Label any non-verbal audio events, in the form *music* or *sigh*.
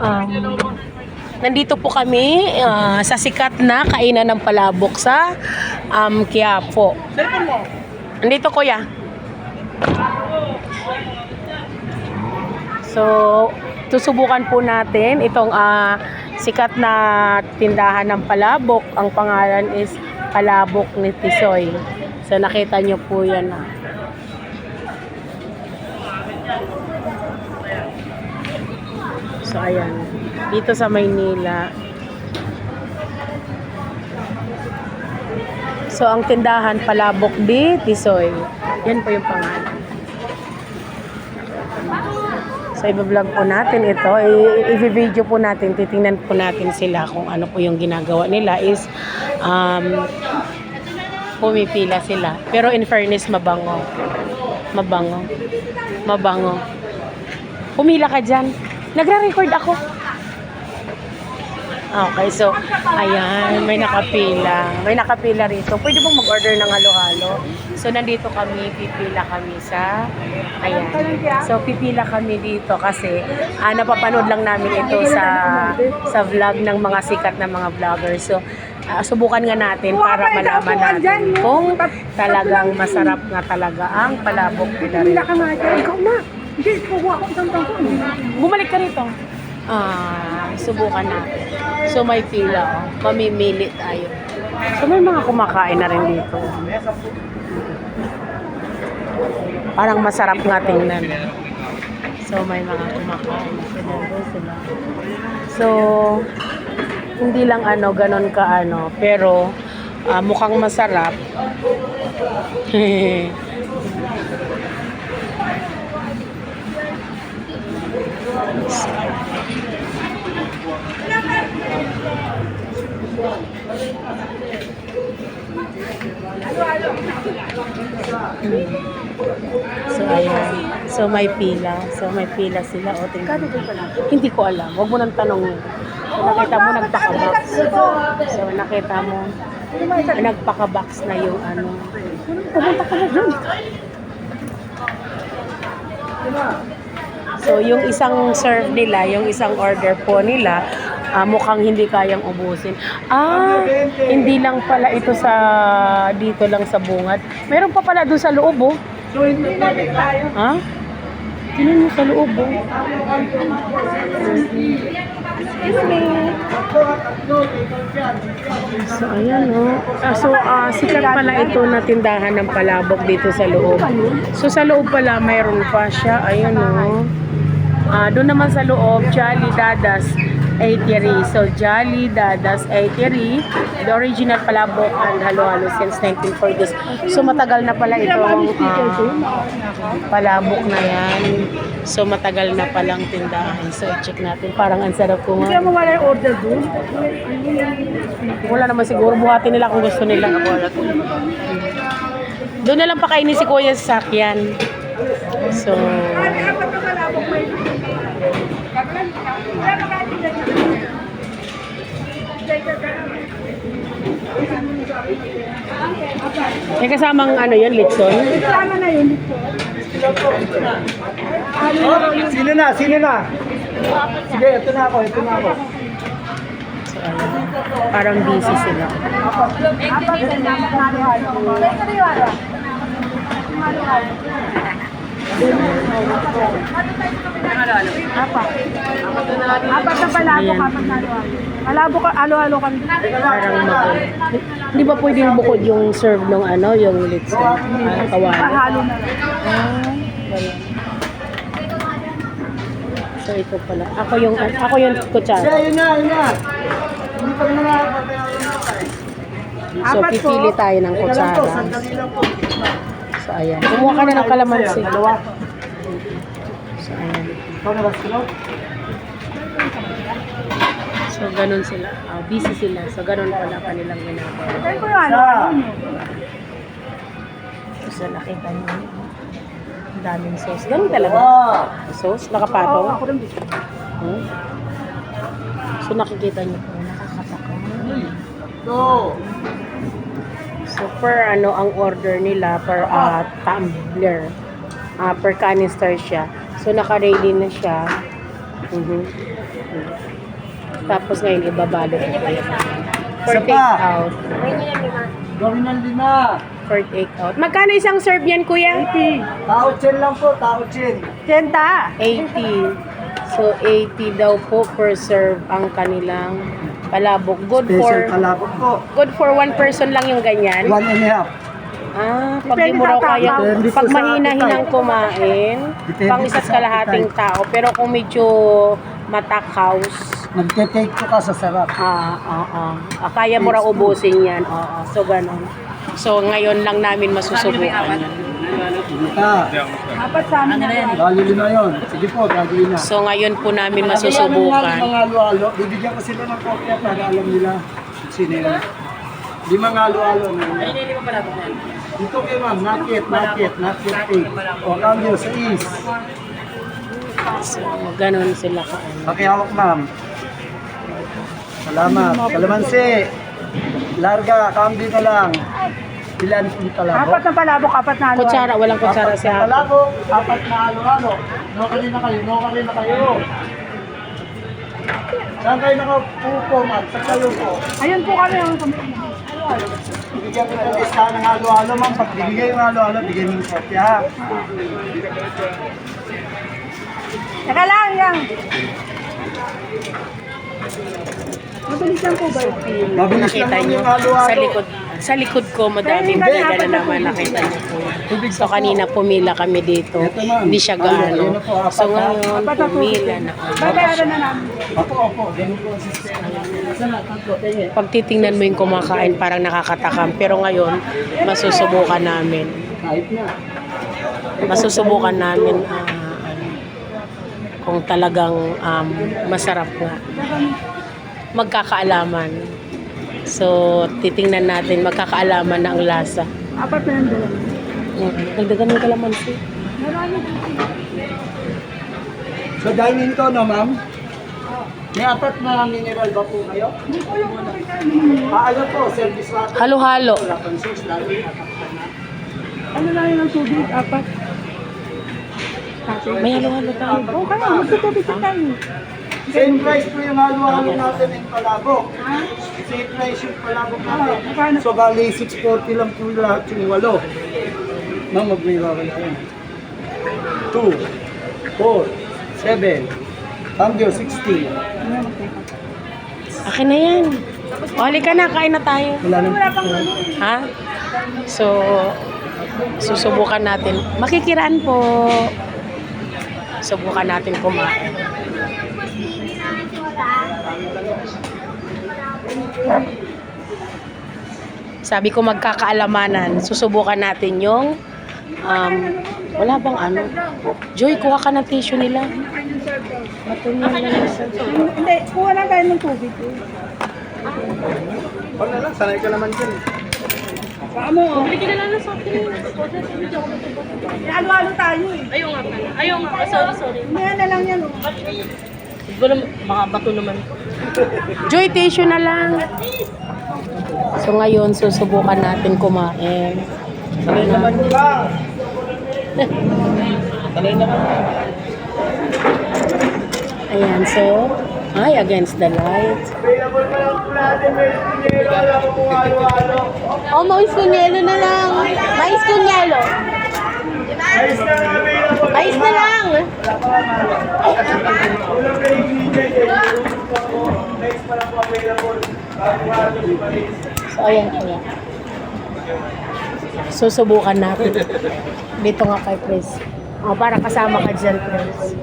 Um, nandito po kami ah, sa sikat na kainan ng palabok sa um, Quiapo. Nandito kuya. So, tusubukan po natin itong ah, sikat na tindahan ng palabok. Ang pangalan is Palabok ni Tisoy. So, nakita nyo po yan. ah. So, ayan. Dito sa Maynila. So, ang tindahan, Palabok di Tisoy. Yan po yung pangalan. So, i-vlog po natin ito. I-video po natin. Titingnan po natin sila kung ano po yung ginagawa nila is um, pumipila sila. Pero in fairness, mabango. Mabango. Mabango. Pumila ka dyan. Nagre-record ako. Okay, so, ayan, may nakapila. May nakapila rito. Pwede bang mag-order ng halo-halo? So, nandito kami, pipila kami sa, ayan. So, pipila kami dito kasi ah, napapanood lang namin ito sa sa vlog ng mga sikat na mga vloggers. So, ah, subukan nga natin para malaman natin kung talagang masarap nga talaga ang palabok nila rito. Ikaw na! Hindi, kukuha ko isang tangko. Bumalik ka rito. Ah, subukan natin. So may pila, oh. mamimili tayo. So may mga kumakain na rin dito. Parang masarap nga tingnan. So may mga kumakain sila. So hindi lang ano ganon ka ano, pero ah, mukhang masarap. *laughs* So, ayan. So, may pila. So, may pila sila. O, tingnan. Hindi ko alam. Huwag mo nang tanongin. So, nakita mo, nagpaka-box. So, nakita mo, nagpaka-box na yung ano. Pumunta ka na dun. So, yung isang serve nila, yung isang order po nila, ah, mukhang hindi kayang ubusin. Ah, hindi lang pala ito sa, dito lang sa bungad. Meron pa pala doon sa loob, oh. So, hindi natin tayo. Ha? Tingnan mo sa loob, oh. So, ayan, oh. Ah, so, ah, sikat pala ito na tindahan ng palabok dito sa loob. So, sa loob pala, mayroon pa siya. Ayan, oh. Ah, doon naman sa loob, Jolly Dadas Eatery. So, Jolly Dadas Eatery, the original palabok and halo-halo since 1940s. So, matagal na pala itong ah, palabok na yan. So, matagal na palang tindahan. So, check natin. Parang ang sarap ko Hindi mo wala yung order doon. Wala naman siguro. Buhatin nila kung gusto nila. Doon na lang pakainin si Kuya sa sakyan. So, Apat na kalabok may... may kasamang ano yun, Litson? Sama na yun. Sino na? Sino na? Sige, ito na ako, ito na ako. Parang busy sila. Apat na palabok, Ayan. apat na halo-halo. Palabok, halo-halo kami. Parang mag Hindi ba pwedeng bukod yung serve ng ano, yung Litson? Ah, kawali. Halo na lang. So, ito pala. Ako yung, ako yung kutsara. yun na, yun na. Hindi pa na So, Apat po. pipili tayo ng kutsara. sandali lang po. So, ayan. Kumuha ka na ng kalamansi. Dalawa. So, ayan. So, ganun sila. Ah, busy sila. So, ganun pala kanilang ginagawa. Isa. So, nakita niyo. Ang daming sauce. Ganun talaga. Sauce? Nakapatong? Hmm? So, nakikita niyo po. Nakakatakam. Two. So, per ano ang order nila per ah, tumbler. Ah, per canister siya. So, naka-ready na siya. Mhm. Tapos ngayon ibabalot ito. For Isa take pa. out. Gawin ng lima. For take out. Magkano isang serve yan, kuya? Tao chin lang po, tao chin. Tenta. 80. So, 80 daw po per serve ang kanilang palabok. Good Special for palabok po. good for one person lang yung ganyan. One and a half. Ah, pag di mo raw kaya, Depende po pag sa mahina-hinang appetite. kumain, Depende pang po isa't sa kalahating tao. Pero kung medyo matakaws, Magte-take po ka sa sarap. ah, ah, ah, ah, kaya mo raw ubusin yan. Oo, so ganon. So ngayon lang namin masusubukan yan. Dita. Apat sa amin na yan. Dali lima yun. Sige po, gagawin na. So ngayon po namin Ano masusubukan. Mga halo-halo. Bibigyan ko sila ng kopya para alam nila sino yun. Limang halo-halo na yun. Dito kay ma'am, nakit, nakit, nakit cake. O, cambio sa is. So ganon sila ka. Pakihawak ma'am. Salamat. Kalamansi. Larga, cambio na lang. Ilan yung palabok? Apat na palabok, apat na halo. Kutsara, walang kutsara Apat si na Hapo. palabok, apat na halo-halo. No ka rin na kayo, no ka rin na kayo. Saan kayo nakapupo, ma'am? Sa kayo po. Ayun po kami. ang Bigyan ko ng listahan ng halo-halo, ma'am. Pag binigay yung halo-halo, bigyan mo yung kopya? Teka lang, yang. Mabilis lang po ba yun? Mabilis lang Nakita nyo, yung halo-halo. sa likod, sa likod ko madaming Hindi, pila apat na na naman nakita nyo po. So kanina pumila kami dito, Ito, ma'am. hindi siya Ano, gaano. yun na po, apat So na. ngayon, Apat na pumila na. Babayaran na namin. Opo, opo. Ganun po ang system. Sana, tanto, tingin. Pag titingnan mo yung kumakain, parang nakakatakam. Pero ngayon, masusubukan namin. Kahit na. Masusubukan namin ah, ano, kung talagang um, masarap nga. Magkakaalaman. So, titingnan natin, magkakaalaman na ang lasa. Apat na yan doon. Mm, Dagdagan ng kalamansi. Marami. So, dine-in ko, no, ma'am? May apat na mineral ba po kayo? Hindi ko yung na yun. Ah, ano po, service water. Halo-halo. Wala pang sauce, lalo yung apat na na. Ano lang yun ang tubig? Apat. Kasi. May halo-halo tayo. Oo, kaya magtutubig na tayo. Same price po yung halo-halo natin yung palabok. Same price yung palabok natin. Ah? So, bali 640 lang po lahat yung walo. Ma'am, mag-may kayo. 2, 4, 7, Cambio 60. Akin na yan. O, halika na, kain na tayo. Wala nang ano. Ha? So, susubukan natin. Makikiraan po. Subukan natin kumain. Sabi ko magkakaalamanan. Susubukan natin yung um, wala bang ano? Joy, kuha ka ng tissue nila. Matunyan na lang sa Hindi, kuha lang tayo ng tubig. Wala lang, sanay ka naman dyan. Paano? Halo-halo tayo eh. Ayaw nga pala. Ayaw nga. Oh, sorry, sorry. Mamaya na lang yan oh. Di ba naman, mga bato naman. Joy, tissue na lang. So ngayon, susubukan natin kumain. Sanay naman ba? *laughs* Ayan, so, ay, against the light. Oh, mais kunyelo na lang. Mais kunyelo. Mais na lang. So, ayan, ayan. Susubukan natin. Dito nga kay Chris. Oh, para kasama ka dyan, Chris.